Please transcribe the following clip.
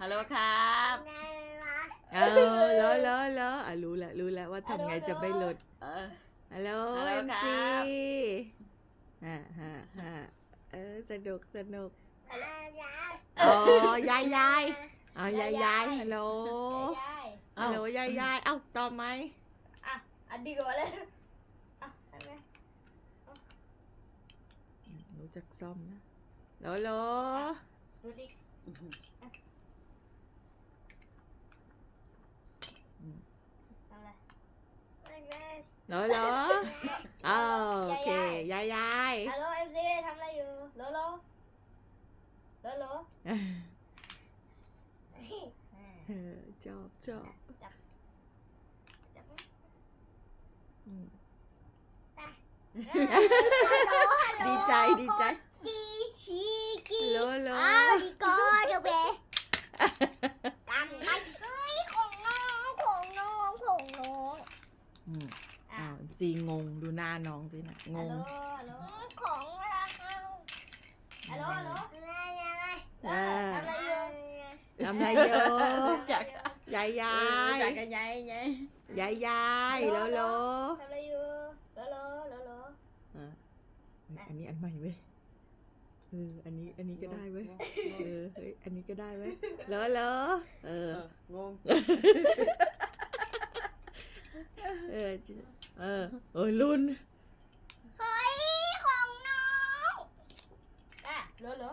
ฮัลโหลครับเออเลอะเลอะเลอะอะรู้แล้วรู้แล้วว่าทำไงจะไม่หลุดเออ ฮัลโหลฮัลโหลเอ็มครัซีบ ฮ่าฮ่าฮ่าเออสนุกสนุกอ๋อ๋อยายยายอ๋อยายยายฮัลโหลยายฮัลโหลยายยายเอ้าต่อไหมอะอันดีกว่าเลยอะทำไงรู้จักซ่อมนะโหลโหล ดูดิ ทำอะไรโหลโหลอ้าวโอเคยายยายฮัล อืมอะอ้าวซีงงดูหน้าน้องสินะงฮัลงโหลฮัลโหลของราคาฮัลโหลฮัลโหลเออทำอะไรอยู่ทำอะไรอยู่จากยายยาจายกกันยายยายยายยายโหลโหลทำอะไรอยู่โลโลโลโลอะเฮ้ยอันนี้อันใหม่เว้ยเอออันนี้อันนี้ก็ได้เว้ยเออเฮ้ยอันนี้ก็ได้เว้ยโหลโหลเอเออองง เออเออเออรุ่นเฮ้ย ของน้องอะโลโล